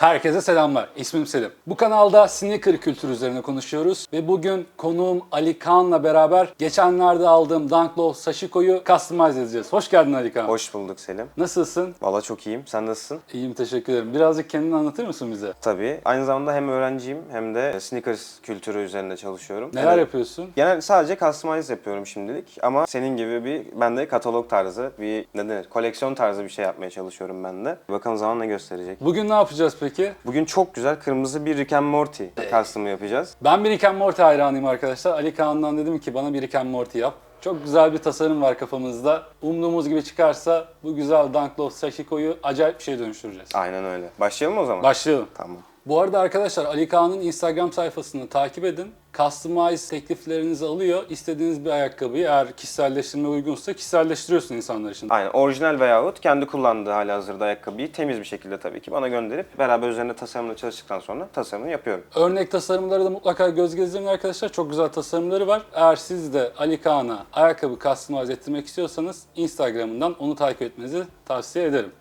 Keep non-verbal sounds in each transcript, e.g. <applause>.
Herkese selamlar. İsmim Selim. Bu kanalda sneaker kültürü üzerine konuşuyoruz ve bugün konuğum Ali Kaan'la beraber geçenlerde aldığım Dunk Low Sashiko'yu customize edeceğiz. Hoş geldin Ali Kaan. Hoş bulduk Selim. Nasılsın? Valla çok iyiyim. Sen nasılsın? İyiyim teşekkür ederim. Birazcık kendini anlatır mısın bize? Tabii. Aynı zamanda hem öğrenciyim hem de sneakers kültürü üzerinde çalışıyorum. Neler Evet. yapıyorsun? Genel sadece customize yapıyorum şimdilik ama senin gibi bir ben de katalog tarzı bir ne denir koleksiyon tarzı bir şey yapmaya çalışıyorum ben de. Bakalım zaman ne gösterecek. Bugün ne yapacağız peki? Bugün çok güzel kırmızı bir Rick and Morty custom'ı yapacağız. Ben bir Rick and Morty hayranıyım arkadaşlar. Ali Kaan'dan dedim ki bana bir Rick and Morty yap. Çok güzel bir tasarım var kafamızda. Umduğumuz gibi çıkarsa bu güzel Dunk Low Sashiko'yu acayip bir şeye dönüştüreceğiz. Aynen öyle. Başlayalım mı o zaman? Başlayalım. Tamam. Bu arada arkadaşlar Ali Kaan'ın Instagram sayfasını takip edin. Customize tekliflerinizi alıyor. İstediğiniz bir ayakkabıyı eğer kişiselleştirme uygunsa kişiselleştiriyorsun insanlar için. Aynen orijinal veyahut kendi kullandığı hali hazırda ayakkabıyı temiz bir şekilde tabii ki bana gönderip beraber üzerine tasarımla çalıştıktan sonra tasarımını yapıyorum. Örnek tasarımları da mutlaka göz gezdirin arkadaşlar. Çok güzel tasarımları var. Eğer siz de Ali Kaan'a ayakkabı customize ettirmek istiyorsanız Instagram'ından onu takip etmenizi tavsiye ederim.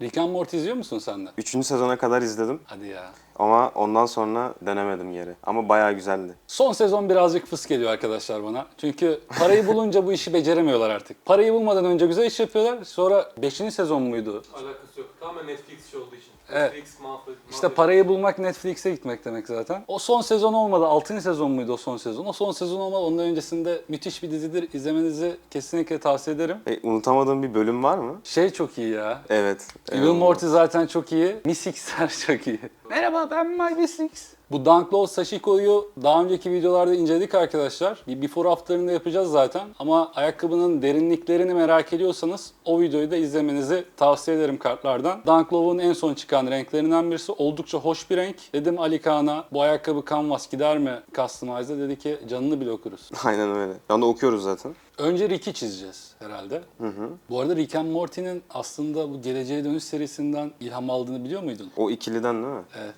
Rick and Morty izliyor musun sen de? Üçüncü sezona kadar izledim Hadi ya. ama ondan sonra denemedim geri. Ama bayağı güzeldi. Son sezon birazcık fıs geliyor arkadaşlar bana. Çünkü parayı bulunca bu işi beceremiyorlar artık. Parayı bulmadan önce güzel iş yapıyorlar. Sonra 5. sezon muydu? Alakası yok. Tamamen Netflix işi olduğu için. Evet. Netflix. İşte parayı bulmak Netflix'e gitmek demek zaten. O son sezon olmadı. 6. sezon muydu o son sezon? O son sezon olmadı. Ondan öncesinde müthiş bir dizidir. İzlemenizi kesinlikle tavsiye ederim. E, unutamadığın bir bölüm var mı? Şey çok iyi ya. Evet. Evil Evet. Morty zaten çok iyi. Misix'ler <laughs> çok iyi. Merhaba ben My Misix. Bu Dunk Low Sashiko'yu daha önceki videolarda inceledik arkadaşlar. Bir before after'ını yapacağız zaten. Ama ayakkabının derinliklerini merak ediyorsanız o videoyu da izlemenizi tavsiye ederim kartlardan. Dunk Low'un en son çıkan renklerinden birisi. Oldukça hoş bir renk. Dedim Ali Kaan'a bu ayakkabı canvas gider mi customize'da? Dedi ki canını bile okuruz. <laughs> Aynen öyle. Anda okuyoruz zaten. Önce Rick'i çizeceğiz herhalde. Bu arada Rick and Morty'nin aslında bu Geleceğe Dönüş serisinden ilham aldığını biliyor muydun? O ikiliden değil mi? Evet.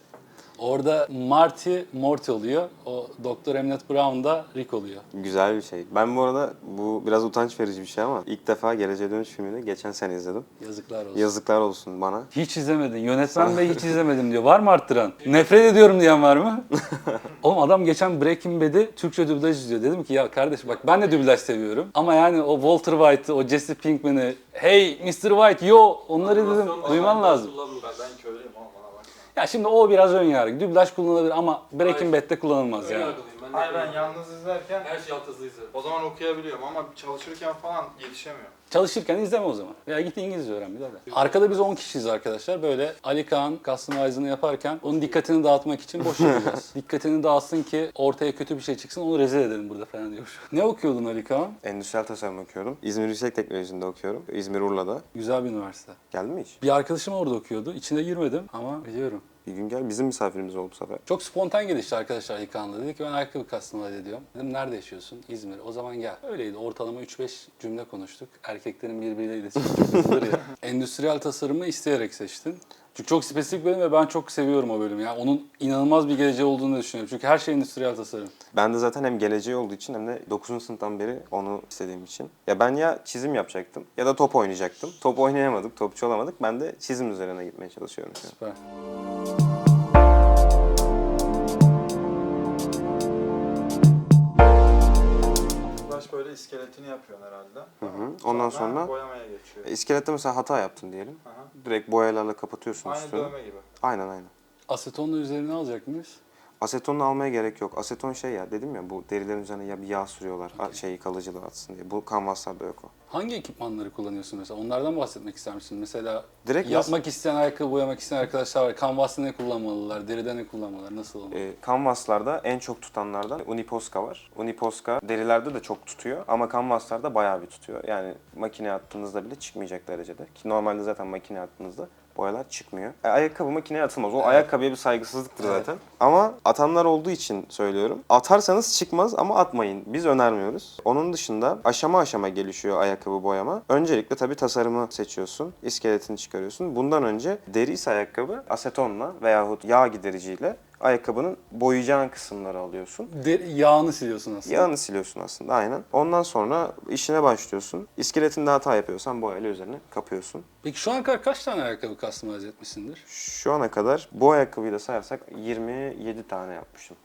Orada Marty Morty oluyor. O Doktor Emmett Brown da Rick oluyor. Güzel bir şey. Ben bu arada bu biraz utanç verici bir şey ama ilk defa Geleceğe Dönüş filmini geçen sene izledim. Yazıklar olsun. Yazıklar olsun bana. Hiç izlemedin. Yönetmen bey hiç izlemedim diyor. Var mı arttıran? Nefret ediyorum diyen var mı? <laughs> Oğlum adam geçen Breaking Bad'i Türkçe dublaj izliyor. Dedim ki ya kardeş bak ben de dublaj seviyorum. Ama yani o Walter White'ı, o Jesse Pinkman'ı, hey Mr. White yo onları dedim duyman lazım. Ben bakma. Ya şimdi o biraz ön yargı. Dublaj kullanılır ama Breaking Bad'de kullanılmaz yani. yargılıyım. Ben, Hayır ben yalnız izlerken her şeyi alt hızlı izlerim. o zaman okuyabiliyorum ama çalışırken falan yetişemiyorum. Çalışırken izleme o zaman. Veya git İngilizce öğren birader. Arkada biz 10 kişiyiz arkadaşlar. Böyle Ali Kaan customize'ını yaparken onun dikkatini dağıtmak için boş <laughs> yapacağız. dikkatini dağıtsın ki ortaya kötü bir şey çıksın onu rezil edelim burada falan diyor. <laughs> Ne okuyordun Ali Kaan? Endüstriyel tasarım okuyorum. İzmir Yüksek Teknolojisi'nde okuyorum. İzmir Urla'da. Güzel bir üniversite. Geldin mi hiç? Bir arkadaşım orada okuyordu. İçine girmedim ama biliyorum. Bir gün gel. Bizim misafirimiz oldu bu sefer. Çok spontan gelişti arkadaşlar Ali Kaan'la. Dedi ki ben ayakkabı customize ediyorum. Dedim nerede yaşıyorsun? İzmir. O zaman gel. Öyleydi. Ortalama 3-5 cümle konuştuk. Erkeklerin birbiriyle iletişimi <laughs> ya. Endüstriyel tasarımı isteyerek seçtin. Çünkü çok spesifik bölüm ve ben çok seviyorum o bölümü. Yani onun inanılmaz bir geleceği olduğunu düşünüyorum. Çünkü her şey endüstriyel tasarım. Ben de zaten hem geleceği olduğu için hem de 9. sınıftan beri onu istediğim için. Ya ben ya çizim yapacaktım ya da top oynayacaktım. Top oynayamadık, topçu olamadık. Ben de çizim üzerine gitmeye çalışıyorum. Süper. Baş böyle iskeletini yapıyorsun herhalde. Hı hı. Ondan sonra boyamaya geçiyor. iskelette mesela hata yaptın diyelim. Aha. Direkt boyalarla kapatıyorsun Aynı üstünü. dövme gibi. Aynen aynen. Asetonla üzerine alacak mıyız? Asetonla almaya gerek yok. Aseton şey ya dedim ya bu derilerin üzerine ya bir yağ sürüyorlar a- şeyi kalıcılığı atsın diye. Bu kanvaslarda yok o. Hangi ekipmanları kullanıyorsun mesela? Onlardan bahsetmek ister misin? Mesela Direkt yapmak isteyen ayakkabı boyamak isteyen arkadaşlar var. Canvas'ta ne kullanmalılar? Deride ne kullanmalılar? Nasıl olmalı? E, kanvaslarda en çok tutanlardan Uniposca var. Uniposca derilerde de çok tutuyor ama kanvaslarda bayağı bir tutuyor. Yani makineye attığınızda bile çıkmayacak derecede. Ki normalde zaten makineye attığınızda boyalar çıkmıyor. E, ayakkabı makineye atılmaz. O ayakkabıya bir saygısızlıktır Evet. zaten. Ama atanlar olduğu için söylüyorum. Atarsanız çıkmaz ama atmayın. Biz önermiyoruz. Onun dışında aşama aşama gelişiyor ayakkabı boyama. Öncelikle tabii tasarımı seçiyorsun. iskeletini çıkarıyorsun. Bundan önce deri ise ayakkabı asetonla veyahut yağ gidericiyle ayakkabının boyayacağın kısımları alıyorsun. De- yağını siliyorsun aslında. Yağını siliyorsun aslında aynen. Ondan sonra işine başlıyorsun. İskeletinde hata yapıyorsan boyayla üzerine kapıyorsun. Peki şu ana kadar kaç tane ayakkabı customize etmişsindir? Şu ana kadar bu ayakkabıyı da sayarsak 27 tane yapmışım.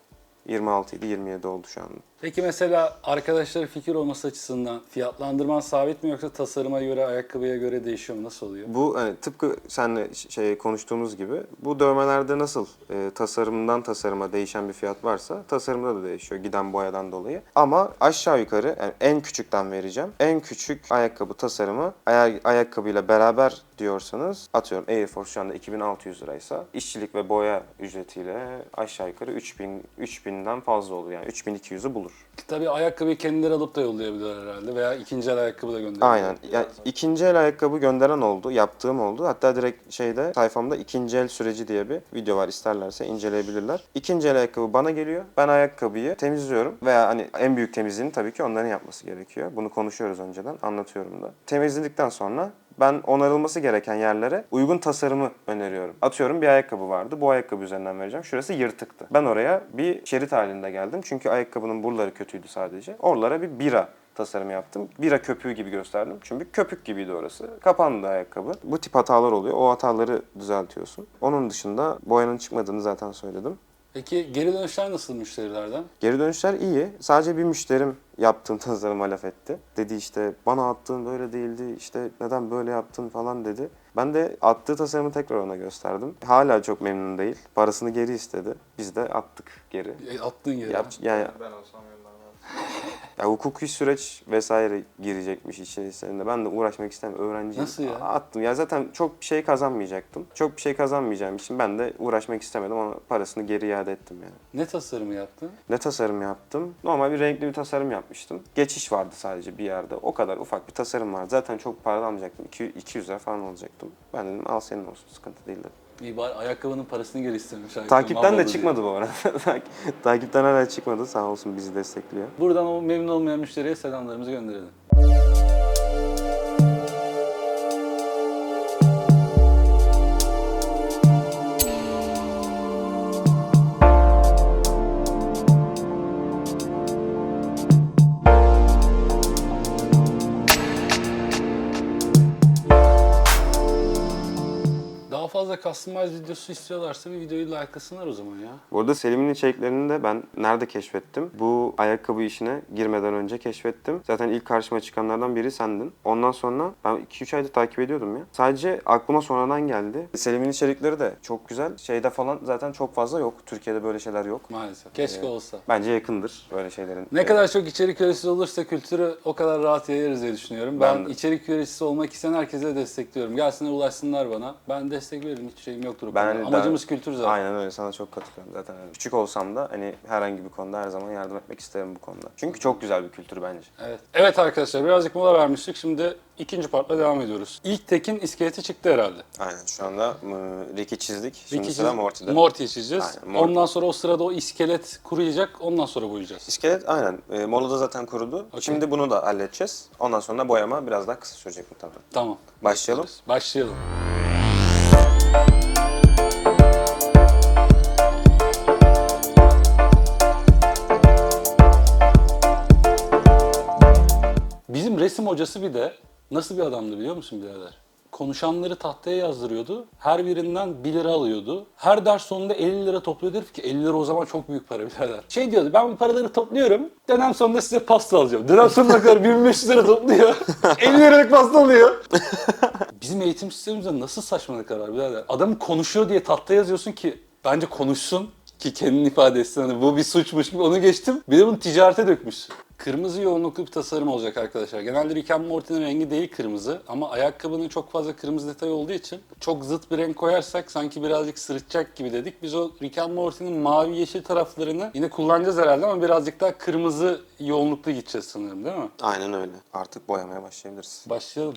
26 idi 27 oldu şu anda. Peki mesela arkadaşlara fikir olması açısından fiyatlandırman sabit mi yoksa tasarıma göre, ayakkabıya göre değişiyor mu? Nasıl oluyor? Bu hani tıpkı seninle ş- şey konuştuğumuz gibi bu dövmelerde nasıl e, tasarımdan tasarıma değişen bir fiyat varsa tasarımda da değişiyor giden boyadan dolayı. Ama aşağı yukarı yani en küçükten vereceğim. En küçük ayakkabı tasarımı aya- ayakkabıyla beraber diyorsanız atıyorum Air Force şu anda 2600 liraysa işçilik ve boya ücretiyle aşağı yukarı 3000 3000'den fazla olur yani 3200'ü bulur. Tabii ayakkabıyı kendileri alıp da yollayabilirler herhalde veya ikinci el ayakkabı da gönderebilirler. Aynen. Yani ikinci el ayakkabı gönderen oldu, yaptığım oldu. Hatta direkt şeyde sayfamda ikinci el süreci diye bir video var. İsterlerse inceleyebilirler. İkinci el ayakkabı bana geliyor. Ben ayakkabıyı temizliyorum veya hani en büyük temizliğini tabii ki onların yapması gerekiyor. Bunu konuşuyoruz önceden, anlatıyorum da. Temizledikten sonra ben onarılması gereken yerlere uygun tasarımı öneriyorum. Atıyorum bir ayakkabı vardı. Bu ayakkabı üzerinden vereceğim. Şurası yırtıktı. Ben oraya bir şerit halinde geldim. Çünkü ayakkabının buraları kötüydü sadece. Oralara bir bira tasarım yaptım. Bira köpüğü gibi gösterdim. Çünkü köpük gibiydi orası. Kapandı ayakkabı. Bu tip hatalar oluyor. O hataları düzeltiyorsun. Onun dışında boyanın çıkmadığını zaten söyledim. Peki geri dönüşler nasıl müşterilerden? Geri dönüşler iyi. Sadece bir müşterim yaptığım tasarıma <laughs> laf etti. Dedi işte bana attığın böyle değildi, işte neden böyle yaptın falan dedi. Ben de attığı tasarımı tekrar ona gösterdim. Hala çok memnun değil. Parasını geri istedi. Biz de attık geri. E, attığın yere. Yap, yani Ben olsam yollarım. Ya hukuki süreç vesaire girecekmiş içerisinde. Ben de uğraşmak istemiyorum. Öğrenciyim. Nasıl ya? Attım. Ya zaten çok bir şey kazanmayacaktım. Çok bir şey kazanmayacağım için ben de uğraşmak istemedim ama parasını geri iade ettim yani. Ne tasarımı yaptın? Ne tasarım yaptım? Normal bir renkli bir tasarım yapmıştım. Geçiş vardı sadece bir yerde. O kadar ufak bir tasarım vardı. Zaten çok para almayacaktım. 200 200 lira falan alacaktım. Ben dedim al senin olsun sıkıntı değil dedim. İyi bari ayakkabının parasını geri istemiş. Takipten de çıkmadı bu arada. <laughs> Takipten hala çıkmadı. Sağ olsun bizi destekliyor. Buradan o memnun olmayan müşteriye selamlarımızı gönderelim. Fazla customize videosu istiyorlarsa bir videoyu likelasınlar o zaman ya. Bu arada Selim'in içeriklerini de ben nerede keşfettim? Bu ayakkabı işine girmeden önce keşfettim. Zaten ilk karşıma çıkanlardan biri sendin. Ondan sonra ben 2-3 ayda takip ediyordum ya. Sadece aklıma sonradan geldi. Selim'in içerikleri de çok güzel. Şeyde falan zaten çok fazla yok. Türkiye'de böyle şeyler yok. Maalesef. Keşke Ee, olsa. Bence yakındır böyle şeylerin. Ne kadar çok içerik üreticisi olursa kültürü o kadar rahat yayarız diye düşünüyorum. Ben, Ben de. içerik üreticisi olmak isteyen herkese destekliyorum. Gelsinler ulaşsınlar bana. Ben destek veririm. Hiç şeyim yoktur. o Ben konuda. Amacımız daha- kültür zaten. Aynen öyle sana çok katılıyorum zaten. Hani küçük olsam da hani herhangi bir konuda her zaman yardım etmek isterim bu konuda. Çünkü çok güzel bir kültür bence. Evet. Evet arkadaşlar birazcık mola vermiştik. Şimdi ikinci partla devam ediyoruz. İlk tekin iskeleti çıktı herhalde. Aynen şu anda Rick'i çizdik. Şimdi Ricky sıra çiz- Morty'de. Morty'yi çizeceğiz. Aynen, Morty. Ondan sonra o sırada o iskelet kuruyacak. Ondan sonra boyayacağız. İskelet aynen. E, molada zaten kurudu. Şimdi bunu da halledeceğiz. Ondan sonra boyama biraz daha kısa sürecek muhtemelen. Tamam. Başlayalım. Başlayalım. Bizim resim hocası bir de nasıl bir adamdı biliyor musun birader? Konuşanları tahtaya yazdırıyordu. Her birinden 1 lira alıyordu. Her ders sonunda 50 lira topluyordu. Herif ki 50 lira o zaman çok büyük para birader. Şey diyordu ben bu paraları topluyorum. Dönem sonunda size pasta alacağım. Dönem sonuna kadar 1500 lira topluyor. <laughs> 50 liralık pasta alıyor. Bizim eğitim sistemimizde nasıl saçmalıklar var birader? Adam konuşuyor diye tahta yazıyorsun ki bence konuşsun ki kendini ifade etsin. Hani bu bir suçmuş gibi onu geçtim. Bir de bunu ticarete dökmüşsün. Kırmızı yoğunluklu bir tasarım olacak arkadaşlar. Genelde Rick and Morty'nin rengi değil kırmızı ama ayakkabının çok fazla kırmızı detay olduğu için çok zıt bir renk koyarsak sanki birazcık sırıtacak gibi dedik. Biz o Rick and Morty'nin mavi yeşil taraflarını yine kullanacağız herhalde ama birazcık daha kırmızı yoğunluklu gideceğiz sanırım değil mi? Aynen öyle. Artık boyamaya başlayabiliriz. Başlayalım.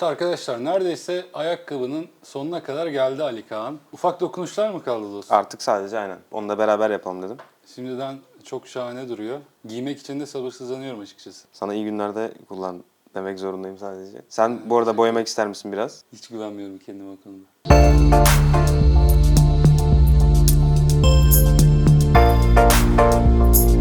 Evet arkadaşlar neredeyse ayakkabının sonuna kadar geldi Ali Kaan. Ufak dokunuşlar mı kaldı dostum? Artık sadece aynen. Onu da beraber yapalım dedim. Şimdiden çok şahane duruyor. Giymek için de sabırsızlanıyorum açıkçası. Sana iyi günlerde kullan demek zorundayım sadece. Sen bu arada boyamak ister misin biraz? Hiç güvenmiyorum kendime o konuda. Mortimiz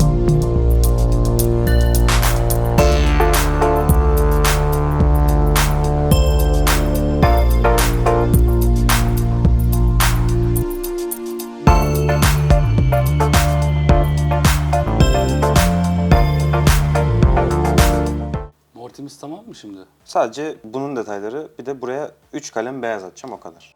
Sadece bunun detayları bir de buraya 3 kalem beyaz atacağım o kadar.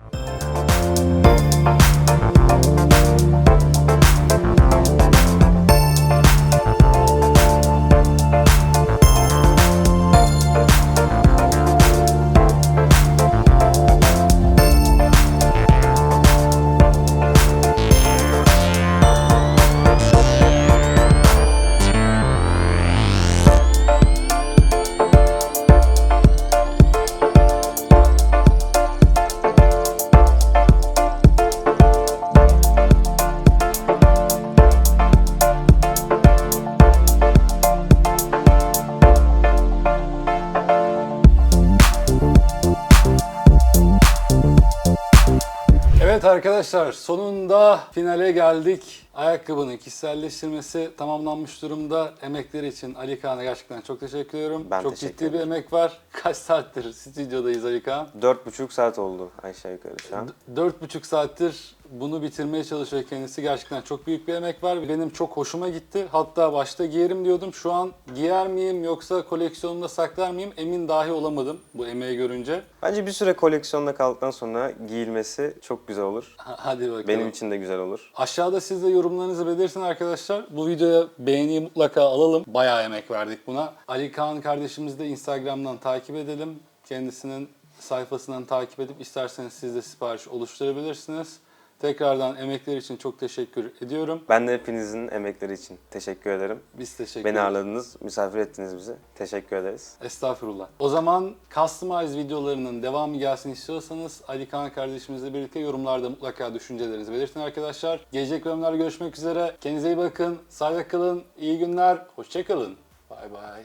Evet arkadaşlar sonunda finale geldik. Ayakkabının kişiselleştirmesi tamamlanmış durumda. Emekleri için Ali Kaan'a gerçekten çok teşekkür ediyorum. Ben çok teşekkür ciddi bir emek var. <laughs> Kaç saattir stüdyodayız Ali Kaan? 4,5 saat oldu aşağı yukarı şu an. Dört buçuk saattir bunu bitirmeye çalışıyor kendisi. Gerçekten çok büyük bir emek var. Benim çok hoşuma gitti. Hatta başta giyerim diyordum. Şu an giyer miyim yoksa koleksiyonumda saklar mıyım emin dahi olamadım bu emeği görünce. Bence bir süre koleksiyonda kaldıktan sonra giyilmesi çok güzel olur. Ha- Hadi bakalım. Benim için de güzel olur. Aşağıda siz de yorumlarınızı belirtin arkadaşlar. Bu videoya beğeniyi mutlaka alalım. Bayağı emek verdik buna. Ali Kaan kardeşimizi de Instagram'dan takip edelim. Kendisinin sayfasından takip edip isterseniz siz de sipariş oluşturabilirsiniz. Tekrardan emekler için çok teşekkür ediyorum. Ben de hepinizin emekleri için teşekkür ederim. Biz teşekkür Beni ağırladınız, misafir ettiniz bizi. Teşekkür ederiz. Estağfurullah. O zaman Customize videolarının devamı gelsin istiyorsanız Ali Kaan kardeşimizle birlikte yorumlarda mutlaka düşüncelerinizi belirtin arkadaşlar. Gelecek bölümlerde görüşmek üzere. Kendinize iyi bakın. Sağlıkla kalın. İyi günler. Hoşçakalın. Bay bay.